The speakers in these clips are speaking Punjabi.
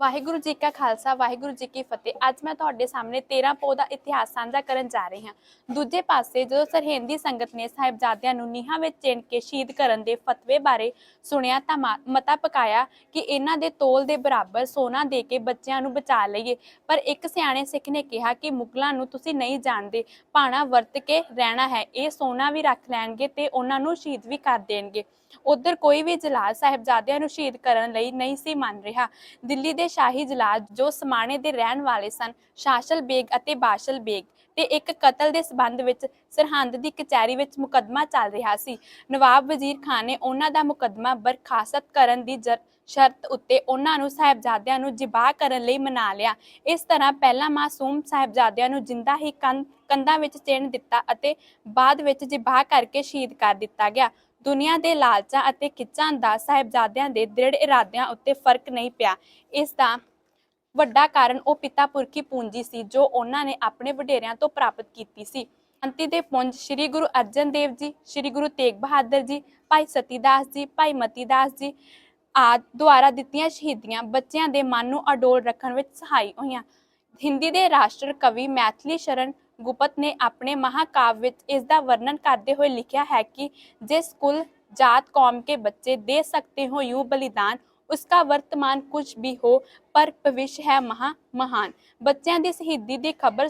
ਵਾਹਿਗੁਰੂ ਜੀ ਕਾ ਖਾਲਸਾ, ਵਾਹਿਗੁਰੂ ਜੀ ਕੀ ਫਤਿਹ। ਅੱਜ ਮੈਂ ਤੁਹਾਡੇ ਸਾਹਮਣੇ 13 ਪੋਹ ਦਾ ਇਤਿਹਾਸ ਸਾਂਝਾ ਕਰਨ ਜਾ ਰਹੀ ਹਾਂ। ਦੂਜੇ ਪਾਸੇ ਜਦੋਂ ਸਰਹਿੰਦੀ ਸੰਗਤ ਨੇ ਸਾਹਿਬਜ਼ਾਦਿਆਂ ਨੂੰ ਨੀਹਾਂ ਵਿੱਚ ਚਿਣ ਕੇ ਸ਼ਹੀਦ ਕਰਨ ਦੇ ਫਤਵੇ ਬਾਰੇ ਸੁਣਿਆ ਤਾਂ ਮਾ- ਮਤਾ ਪਕਾਇਆ ਕਿ ਇਹਨਾਂ ਦੇ ਤੋਲ ਦੇ ਬਰਾਬਰ ਸੋਨਾ ਦੇ ਕੇ ਬੱਚਿਆਂ ਨੂੰ ਬਚਾ ਲਈਏ। ਪਰ ਇੱਕ ਸਿਆਣੇ ਸਿੱਖ ਨੇ ਕਿਹਾ ਕਿ ਮੁਗਲਾਂ ਨੂੰ ਤੁਸੀਂ ਨਹੀਂ ਜਾਣਦੇ ਪਾਣਾ ਵਰਤ ਕੇ ਰਹਿਣਾ ਹੈ। ਇਹ ਸੋਨਾ ਵੀ ਰੱਖ ਲੈਣਗੇ ਤੇ ਉਹਨਾਂ ਨੂੰ ਸ਼ਹੀਦ ਵੀ ਕਰ ਦੇਣਗੇ। ਉਧਰ ਕੋਈ ਵੀ ਜਲਾਲ ਸਾਹਿਬਜ਼ਾਦਿਆਂ ਨੂੰ ਸ਼ਹੀਦ ਕਰਨ ਲਈ ਨਹੀਂ ਸੀ ਮੰਨ ਰਿਹਾ। ਦਿੱਲੀ ਦੇ ਸ਼ਾਹੀ ਜਲਾਲ ਜੋ ਸਮਾਣੇ ਦੇ ਰਹਿਣ ਵਾਲੇ ਸਨ, ਸ਼ਾਸਲ ਬੇਗ ਅਤੇ ਬਾਸ਼ਲ ਬੇਗ। ਤੇ ਇੱਕ ਕਤਲ ਦੇ ਸਬੰਧ ਵਿੱਚ ਸਰਹੰਦ ਦੀ ਕਚਹਿਰੀ ਵਿੱਚ ਮੁਕੱਦਮਾ ਚੱਲ ਰਿਹਾ ਸੀ। ਨਵਾਬ ਵਜ਼ੀਰ ਖਾਨ ਨੇ ਉਹਨਾਂ ਦਾ ਮੁਕੱਦਮਾ ਬਰਖਾਸਤ ਕਰਨ ਦੀ ਜਰ- ਸ਼ਰਤ ਉੱਤੇ ਉਹਨਾਂ ਨੂੰ ਸਾਹਿਬਜ਼ਾਦਿਆਂ ਨੂੰ ਜਿਬਾਹ ਕਰਨ ਲਈ ਮਨਾ ਲਿਆ। ਇਸ ਤਰ੍ਹਾਂ ਪਹਿਲਾਂ ਮਾਸੂਮ ਸਾਹਿਬਜ਼ਾਦਿਆਂ ਨੂੰ ਜਿੰਦਾ ਹੀ ਕੰਨ- ਕੰਧਾਂ ਵਿੱਚ ਚਿਣ ਦਿੱਤਾ ਅਤੇ ਬਾਅਦ ਵਿੱਚ ਜਿਬਾਹ ਕਰਕੇ ਸ਼ਹੀਦ ਕਰ ਦਿੱਤਾ ਗਿਆ। ਦੁਨੀਆ ਦੇ ਲਾਲਚਾਂ ਅਤੇ ਖਿੱਚਾਂ ਦਾ ਸਾਹਿਬਜ਼ਾਦਿਆਂ ਦੇ ਦ੍ਰਿੜ ਇਰਾਦਿਆਂ ਉੱਤੇ ਫ਼ਰਕ ਨਹੀਂ ਪਿਆ। ਇਸ ਦਾ ਵੱਡਾ ਕਾਰਨ ਉਹ ਪਿਤਾ ਪੁਰਖੀ ਪੂੰਜੀ ਸੀ, ਜੋ ਉਹਨਾਂ ਨੇ ਆਪਣੇ ਵਡੇਰਿਆਂ ਤੋਂ ਪ੍ਰਾਪਤ ਕੀਤੀ ਸੀ। ਅੰਤੀ ਦੇ ਪੁੰਜ ਸ੍ਰੀ ਗੁਰੂ ਅਰਜਨ ਦੇਵ ਜੀ, ਸ੍ਰੀ ਗੁਰੂ ਤੇਗ ਬਹਾਦਰ ਜੀ, ਭਾਈ ਸਤੀਦਾਸ ਜੀ, ਭਾਈ ਮਤੀਦਾਸ ਜੀ ਆਦਿ ਦੁਆਰਾ ਦਿੱਤੀਆਂ ਸ਼ਹੀਦੀਆਂ ਬੱਚਿਆਂ ਦੇ ਮਨ ਨੂੰ ਅਡੋਲ ਰੱਖਣ ਵਿੱਚ ਸਹਾਈ ਹੋਈਆਂ। ਹਿੰਦੀ ਦੇ ਰਾਸ਼ਟਰ ਕਵੀ ਮੈਥਲੀ ਸ਼ਰਨ ਗੁਪਤ ਨੇ ਆਪਣੇ ਮਹਾਕਾਵ ਵਿੱਚ ਇਸ ਦਾ ਵਰਣਨ ਕਰਦੇ ਹੋਏ ਲਿਖਿਆ ਹੈ ਕਿ ਜਿਸ ਕੁਲ जात कौम के बच्चे दे सकते हो यूं बलिदान उसका वर्तमान कुछ भी हो पर भविष्य है महा महान ਬੱਚਿਆਂ ਦੀ ਸ਼ਹੀਦੀ ਦੀ ਖਬਰ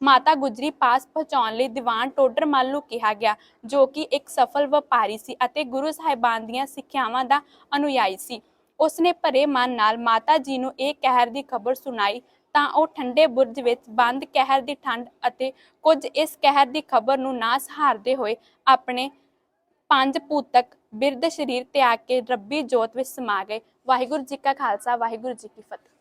ਮਾਤਾ ਗੁਜਰੀ ਪਾਸ ਪਹੁੰਚਾਉਣ ਲਈ ਦੀਵਾਨ ਟੋਡਰ ਮੱਲ ਨੂੰ ਕਿਹਾ ਗਿਆ ਜੋ ਕਿ ਇੱਕ ਸਫਲ ਵਪਾਰੀ ਸੀ ਅਤੇ ਗੁਰੂ ਸਾਹਿਬਾਨ ਦੀਆਂ ਸਿੱਖਿਆਵਾਂ ਦਾ ਅਨੁਯਾਈ ਸੀ ਉਸਨੇ ਭਰੇ ਮਨ ਨਾਲ ਮਾਤਾ ਜੀ ਨੂੰ ਇਹ ਕਹਿਰ ਦੀ ਖਬਰ ਸੁਣਾਈ ਤਾਂ ਉਹ ਠੰਡੇ ਬੁਰਜ ਵਿੱਚ ਬੰਦ ਕਹਿਰ ਦੀ ਠੰਡ ਅਤੇ ਕੁਝ ਇਸ ਕਹਿਰ ਦੀ ਖਬਰ ਨੂੰ ਨਾ ਸਹਾਰਦੇ ਹੋਏ ਆਪਣੇ ਪੰਜ ਪੂਤਕ ਬਿਰਧ ਸ਼ਰੀਰ ਤਿਆਗ ਕੇ ਰੱਬੀ ਜੋਤ ਵਿੱਚ ਸਮਾ ਗਏ। ਵਾਹਿਗੁਰੂ ਜੀ ਕਾ ਖਾਲਸਾ, ਵਾਹਿਗੁਰੂ ਜੀ ਕੀ ਫਤਿਹ।